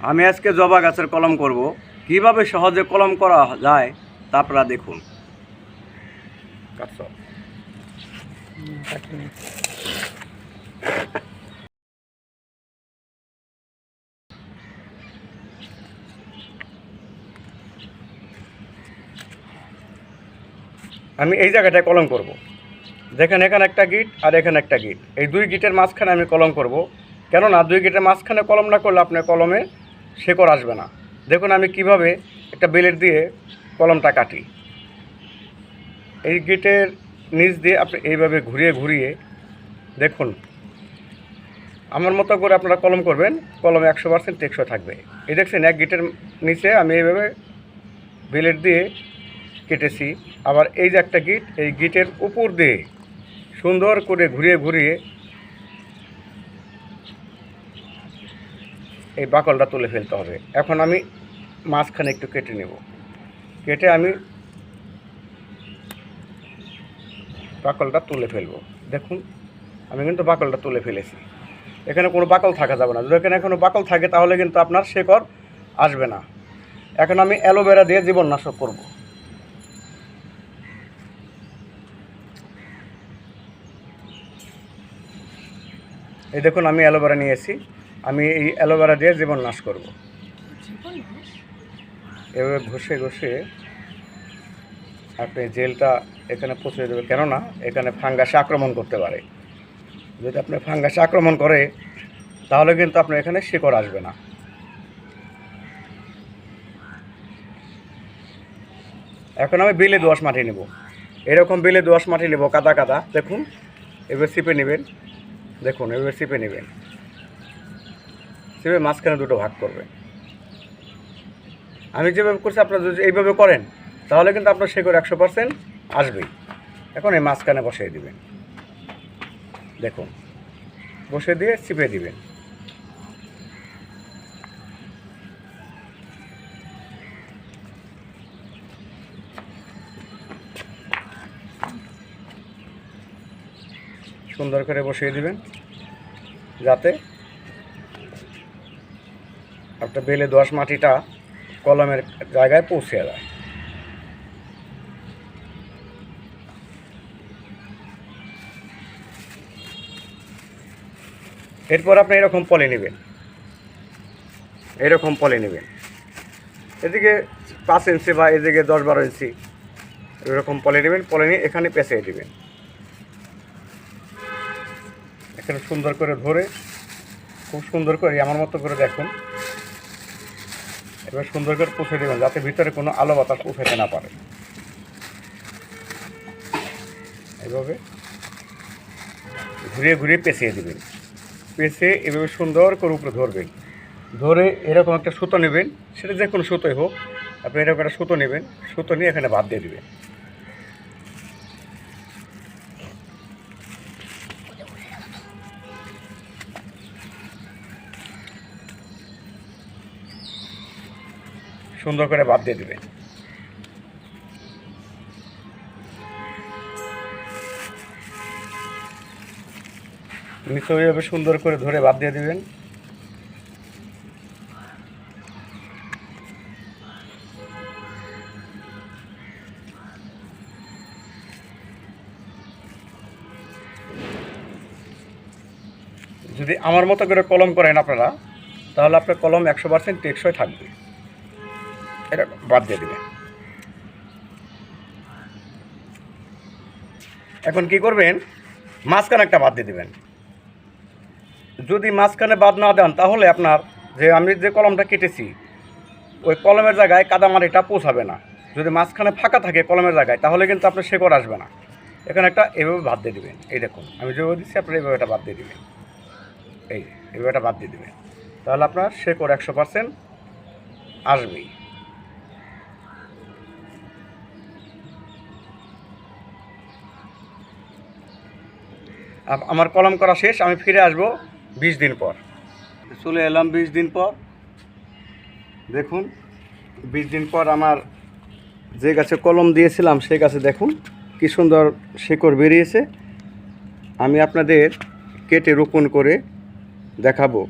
আমি আজকে জবা গাছের কলম করব। কীভাবে সহজে কলম করা যায় তা আপনারা দেখুন। আমি এই জায়গাটায় কলম করব। দেখেন, এখানে একটা গিট আর এখানে একটা গিট। এই দুই গিটের মাঝখানে আমি কলম করব। কেননা দুই গিটের মাঝখানে কলম না করলে আপনার কলমে শেকড় আসবে না। দেখুন আমি কীভাবে একটা বেলেট দিয়ে কলমটা কাটি। এই গেটের নিচ দিয়ে আপনি এইভাবে ঘুরিয়ে ঘুরিয়ে দেখুন। আমার মতো করে আপনারা কলম করবেন, কলমে একশো পার্সেন্ট টেকসই থাকবে। এই দেখছেন, এক গিটের নিচে আমি এইভাবে বেলেট দিয়ে কেটেছি। আবার এই যে একটা গিট, এই গিটের উপর দিয়ে সুন্দর করে ঘুরিয়ে ঘুরিয়ে এই বাকলটা তুলে ফেলতে হবে। এখন আমি মাঝখানে একটু কেটে নেব। কেটে আমি বাকলটা তুলে ফেলব। দেখুন, আমি কিন্তু বাকলটা তুলে ফেলেছি। এখানে কোনো বাকল থাকা যাবে না। যদি এখানে কোনো বাকল থাকে, তাহলে কিন্তু আপনার শেকড় আসবে না। এখন আমি অ্যালোভেরা দিয়ে জীবননাশক করব। এই দেখুন, আমি অ্যালোভেরা নিয়েছি। আমি এই অ্যালোভেরা দিয়ে জীবন নাশ করব। এভাবে ঘষে ঘষে আপনি জেলটা এখানে পৌঁছে দেবে কেননা এখানে ফাঙ্গাসে আক্রমণ করতে পারে। যদি আপনি ফাঙ্গাসে আক্রমণ করে তাহলে কিন্তু আপনার এখানে শিকড় আসবে না। এখন আমি বিলে দোয়াশ মাটি নেব। এরকম বিলে দোয়াশ মাটি নেব কাদা কাদা। দেখুন এবার চিপে নেবেন। দেখুন এবার চিপে নেবেন। চিপে মাঝখানে দুটো ভাগ করবে। আমি যেভাবে করছি আপনারা যদি এইভাবে করেন, তাহলে কিন্তু আপনার শেকড় একশো পার্সেন্ট আসবেই। এখন এই মাঝখানে বসিয়ে দিবেন। দেখুন বসে দিয়ে চিপে দিবেন। সুন্দর করে বসিয়ে দিবেন, যাতে একটা বেলে দোয়াশ মাটিটা কলমের জায়গায় পৌঁছে যায় এরপর আপনি এরকম পলে নেবেন। এরকম পলে নেবেন। এদিকে পাঁচ ইঞ্চি বা এদিকে দশ বারো ইঞ্চি এরকম পলে নেবেন, পলে নিয়ে এখানে পেঁচিয়ে দেবেন। এখানে সুন্দর করে ধরে, খুব সুন্দর করে, আমার মতো করে দেখুন। এবার সুন্দর করে পুষে দেবেন, যাতে ভিতরে কোনো আলো বাতাস উঠাতে না পারে। এভাবে ঘুরে ঘুরে পেঁচিয়ে দেবেন। পেঁচে এভাবে সুন্দর করে উপরে ধরবেন। ধরে এরকম একটা সুতো নেবেন, সেটা যে কোনো সুতোই হোক, আপনি এরকম একটা সুতো নেবেন, সুতো নিয়ে এখানে বাদ দিয়ে দেবেন। সুন্দর করে বাদ দিয়ে দেবেন নিচে ওইভাবে সুন্দর করে ধরে বাদ দিয়ে দিবেন। যদি আমার মতো করে কলম করেন আপনারা, তাহলে আপনার কলম একশো পার্সেন্ট টেকসই থাকবে। এটা বাদ দিয়ে দেবেন এখন কি করবেন? মাঝখানে একটা বাদ দিয়ে দেবেন। যদি মাঝখানে বাদ না দেন, তাহলে আপনার যে আমি যে কলমটা কেটেছি, ওই কলমের জায়গায় কাদামাটিটা পৌঁছাবে না। যদি মাঝখানে ফাঁকা থাকে কলমের জায়গায়, তাহলে কিন্তু আপনার শেকড় আসবে না। এখানে একটা এভাবে বাদ দিয়ে দেবেন। এই দেখুন, আমি যেভাবে দিচ্ছি, আপনার এইভাবে একটা বাদ দিয়ে দেবেন। এই এইভাবে একটা বাদ দিয়ে দেবেন। তাহলে আপনার শেকড় একশো পার্সেন্ট আসবেই। আমার কলম করা শেষ, আমি ফিরে আসব বিশ দিন পর। চলে এলাম বিশ দিন পর। দেখুন, বিশ দিন পর আমার যে গাছে কলম দিয়েছিলাম সেই গাছে দেখুন কি সুন্দর শেকড় বেরিয়েছে। আমি আপনাদের কেটে রোপণ করে দেখাবো।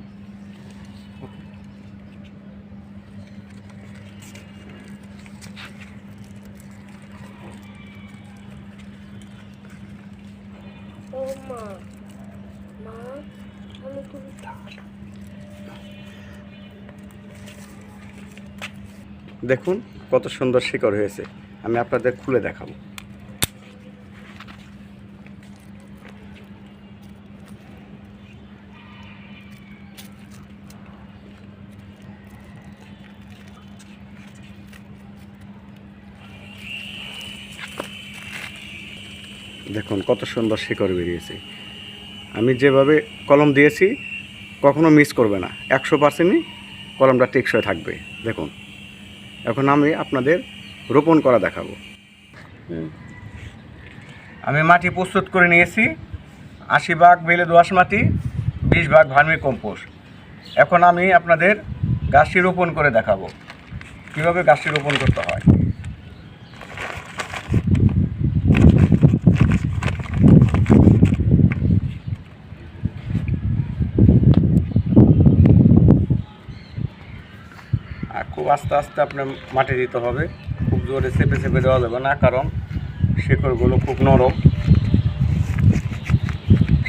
দেখুন কত সুন্দর শিকড় হয়েছে। আমি আপনাদের খুলে দেখাবো। দেখুন, কত সুন্দর শিকড় বেরিয়েছে। আমি যেভাবে কলম দিয়েছি, কখনো মিস করবে না। একশো পার্সেন্টই কলমটা টেকসই থাকবে। দেখুন, এখন আমি আপনাদের রোপণ করা দেখাবো। আমি মাটি প্রস্তুত করে নিয়েছি। আশি ভাগ বেলে দোআঁশ মাটি, বিশ ভাগ ভার্মি কম্পোস্ট। এখন আমি আপনাদের গাছটি রোপণ করে দেখাবো। কীভাবে গাছটি রোপণ করতে হয় আর খুব আস্তে আস্তে আপনার মাটি দিতে হবে। খুব জোরে চেপে চেপে দেওয়া যাবে না, কারণ শেকড়গুলো খুব নরম।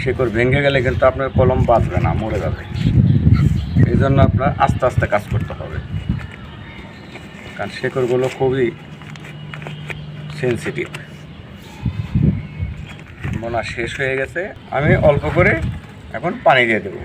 শেকড় ভেঙে গেলে কিন্তু আপনার কলম বাঁচবে না, মরে যাবে। এই জন্য আপনার আস্তে আস্তে কাজ করতে হবে। কারণ শেকড়গুলো খুবই সেন্সিটিভ মোনা শেষ হয়ে গেছে, আমি অল্প করে এখন পানি দিয়ে দেবো।